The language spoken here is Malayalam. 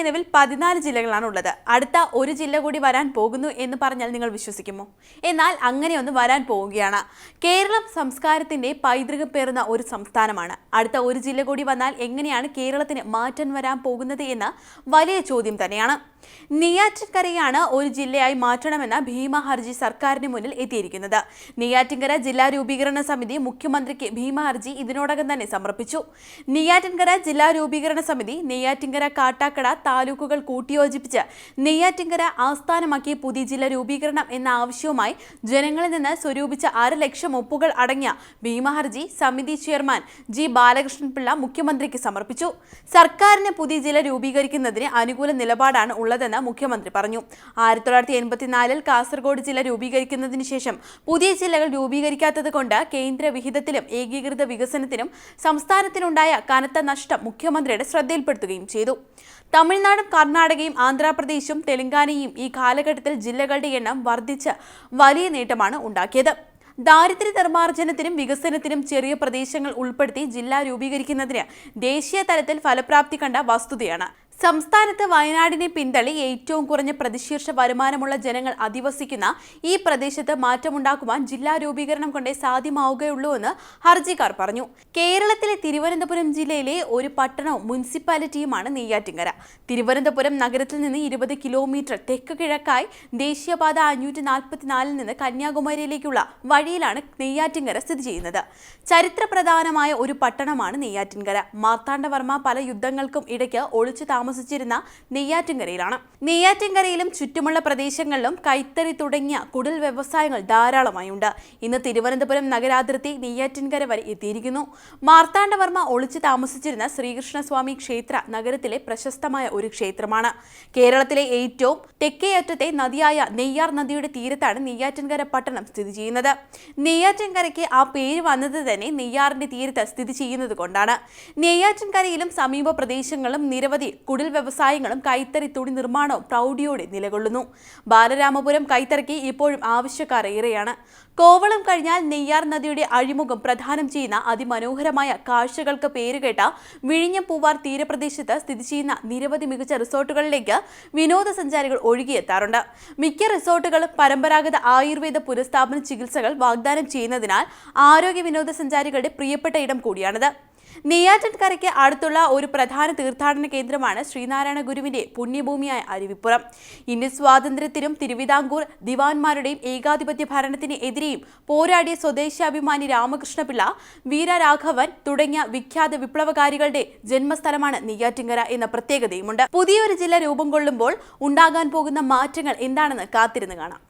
നിലവിൽ പതിനാല് ജില്ലകളാണ് ഉള്ളത് അടുത്ത ഒരു ജില്ല കൂടി വരാൻ പോകുന്നു എന്ന് പറഞ്ഞാൽ നിങ്ങൾ വിശ്വസിക്കുമോ? എന്നാൽ അങ്ങനെയൊന്ന് വരാൻ പോവുകയാണ്. കേരളം സംസ്കാരത്തിന്റെ പൈതൃകം പേറുന്ന ഒരു സംസ്ഥാനമാണ്. അടുത്ത ഒരു ജില്ല കൂടി വന്നാൽ എങ്ങനെയാണ് കേരളത്തിന് മാറ്റം വരാൻ പോകുന്നത് എന്ന വലിയ ചോദ്യം തന്നെയാണ്. നെയ്യാറ്റിൻകരയാണ് ഒരു ജില്ലയായി മാറ്റണമെന്ന ഭീമ ഹർജി സർക്കാരിന് മുന്നിൽ എത്തിയിരിക്കുന്നത്. നെയ്യാറ്റിൻകര ജില്ലാ രൂപീകരണ സമിതി മുഖ്യമന്ത്രിക്ക് ഭീമ ഹർജി ഇതിനോടകം തന്നെ സമർപ്പിച്ചു. നെയ്യാറ്റിൻകര ജില്ലാ രൂപീകരണ സമിതി നെയ്യാറ്റിൻകര കാട്ടാക്കട താലൂക്കുകൾ കൂട്ടിയോജിപ്പിച്ച് നെയ്യാറ്റിൻകര ആസ്ഥാനമാക്കി പുതിയ ജില്ല രൂപീകരണം എന്ന ആവശ്യവുമായി ജനങ്ങളിൽ നിന്ന് സ്വരൂപിച്ച അര ലക്ഷം ഒപ്പുകൾ അടങ്ങിയ ഭീമഹർജി സമിതി ചെയർമാൻ ജി ബാലകൃഷ്ണൻ പിള്ള മുഖ്യമന്ത്രിക്ക് സമർപ്പിച്ചു. സർക്കാരിന് പുതിയ ജില്ല രൂപീകരിക്കുന്നതിന് അനുകൂല നിലപാടാണ് ഉള്ളതെന്ന് മുഖ്യമന്ത്രി പറഞ്ഞു. ആയിരത്തി തൊള്ളായിരത്തി എൺപത്തിനാലിൽ കാസർഗോഡ് ജില്ല രൂപീകരിക്കുന്നതിന് ശേഷം പുതിയ ജില്ലകൾ രൂപീകരിക്കാത്തത് കൊണ്ട് കേന്ദ്ര വിഹിതത്തിലും ഏകീകൃത വികസനത്തിനും സംസ്ഥാനത്തിനുണ്ടായ കനത്ത നഷ്ടം മുഖ്യമന്ത്രിയുടെ ശ്രദ്ധയിൽപ്പെടുത്തുകയും ചെയ്തു. തമിഴ്നാടും കർണാടകയും ആന്ധ്രാപ്രദേശും തെലങ്കാനയും ഈ കാലഘട്ടത്തിൽ ജില്ലകളുടെ എണ്ണം വർദ്ധിച്ച് വലിയ നേട്ടമാണ് ഉണ്ടാക്കിയത്. ദാരിദ്ര്യ നിർമ്മാർജനത്തിനും വികസനത്തിനും ചെറിയ പ്രദേശങ്ങൾ ഉൾപ്പെടുത്തി ജില്ല രൂപീകരിക്കുന്നതിന് ദേശീയ തലത്തിൽ ഫലപ്രാപ്തി കണ്ട വസ്തുതയാണ് സംസ്ഥാനത്ത് വയനാടിനെ പിന്തള്ളി ഏറ്റവും കുറഞ്ഞ പ്രതിശീർഷ വരുമാനമുള്ള ജനങ്ങൾ അധിവസിക്കുന്ന ഈ പ്രദേശത്ത് മാറ്റമുണ്ടാക്കുവാൻ ജില്ലാ രൂപീകരണം കൊണ്ടേ സാധ്യമാവുകയുള്ളൂ എന്ന് ഹർജിക്കാർ പറഞ്ഞു. കേരളത്തിലെ തിരുവനന്തപുരം ജില്ലയിലെ ഒരു പട്ടണവും മുനിസിപ്പാലിറ്റിയുമാണ് നെയ്യാറ്റിങ്കര. തിരുവനന്തപുരം നഗരത്തിൽ നിന്ന് ഇരുപത് കിലോമീറ്റർ തെക്ക് കിഴക്കായി ദേശീയപാത അഞ്ഞൂറ്റി നാൽപ്പത്തിനാലിൽ നിന്ന് കന്യാകുമാരിയിലേക്കുള്ള വഴിയിലാണ് നെയ്യാറ്റിങ്കര സ്ഥിതി ചെയ്യുന്നത്. ചരിത്രപ്രധാനമായ ഒരു പട്ടണമാണ് നെയ്യാറ്റിൻകര മാർത്താണ്ഡവർമ്മ പല യുദ്ധങ്ങൾക്കും ഇടയ്ക്ക് ഒളിച്ചു താമസിച്ചിരുന്ന നെയ്യാറ്റിൻകരയിലാണ്. നെയ്യാറ്റിൻകരയിലും ചുറ്റുമുള്ള പ്രദേശങ്ങളിലും കൈത്തറി തുടങ്ങിയ കുടിൽ വ്യവസായങ്ങൾ ധാരാളമായുണ്ട്. ഇന്ന് തിരുവനന്തപുരം നഗരാതിർത്തി നെയ്യാറ്റിൻകര വരെ എത്തിയിരിക്കുന്നു. മാർത്താണ്ഡവർമ്മ ഒളിച്ചു താമസിച്ചിരുന്ന ശ്രീകൃഷ്ണസ്വാമി ക്ഷേത്ര നഗരത്തിലെ പ്രശസ്തമായ ഒരു ക്ഷേത്രമാണ്. കേരളത്തിലെ ഏറ്റവും തെക്കേയറ്റത്തെ നദിയായ നെയ്യാർ നദിയുടെ തീരത്താണ് നെയ്യാറ്റിൻകര പട്ടണം സ്ഥിതി ചെയ്യുന്നത്. നെയ്യാറ്റിൻകരയ്ക്ക് ആ പേര് വന്നത് തന്നെ നെയ്യാറിന്റെ തീരത്ത് സ്ഥിതി ചെയ്യുന്നത് കൊണ്ടാണ്. നെയ്യാറ്റിൻകരയിലും സമീപ പ്രദേശങ്ങളും നിരവധി കുടിൽ വ്യവസായങ്ങളും കൈത്തറി തുണി നിർമ്മാണവും പ്രൗഢിയോടെ നിലകൊള്ളുന്നു. ബാലരാമപുരം കൈത്തറിക്ക് ഇപ്പോഴും ആവശ്യക്കാർ ഏറെയാണ്. കോവളം കഴിഞ്ഞാൽ നെയ്യാർ നദിയുടെ അഴിമുഖം പ്രധാനം ചെയ്യുന്ന അതിമനോഹരമായ കാഴ്ചകൾക്ക് പേരുകേട്ട വിഴിഞ്ഞം പൂവാർ തീരപ്രദേശത്ത് സ്ഥിതി ചെയ്യുന്ന നിരവധി മികച്ച റിസോർട്ടുകളിലേക്ക് വിനോദസഞ്ചാരികൾ ഒഴുകിയെത്താറുണ്ട്. മിക്ക റിസോർട്ടുകളും പരമ്പരാഗത ആയുർവേദ പുനഃസ്ഥാപന ചികിത്സകൾ വാഗ്ദാനം ചെയ്യുന്നതിനാൽ ആരോഗ്യ വിനോദസഞ്ചാരികളുടെ പ്രിയപ്പെട്ട ഇടം കൂടിയാണിത്. നെയ്യാറ്റിൻകരയ്ക്ക് അടുത്തുള്ള ഒരു പ്രധാന തീർത്ഥാടന കേന്ദ്രമാണ് ശ്രീനാരായണ ഗുരുവിന്റെ പുണ്യഭൂമിയായ അരുവിപ്പുറം. ഇന്ത്യൻ സ്വാതന്ത്ര്യത്തിനും തിരുവിതാംകൂർ ദിവാൻമാരുടെയും ഏകാധിപത്യ ഭരണത്തിന് എതിരെയും പോരാടിയ സ്വദേശാഭിമാനി രാമകൃഷ്ണപിള്ള വീരരാഘവൻ തുടങ്ങിയ വിഖ്യാത വിപ്ലവകാരികളുടെ ജന്മസ്ഥലമാണ് നെയ്യാറ്റിൻകര എന്ന പ്രത്യേകതയുമുണ്ട്. പുതിയൊരു ജില്ല രൂപം കൊള്ളുമ്പോൾ ഉണ്ടാകാൻ പോകുന്ന മാറ്റങ്ങൾ എന്താണെന്ന് കാത്തിരുന്ന് കാണാം.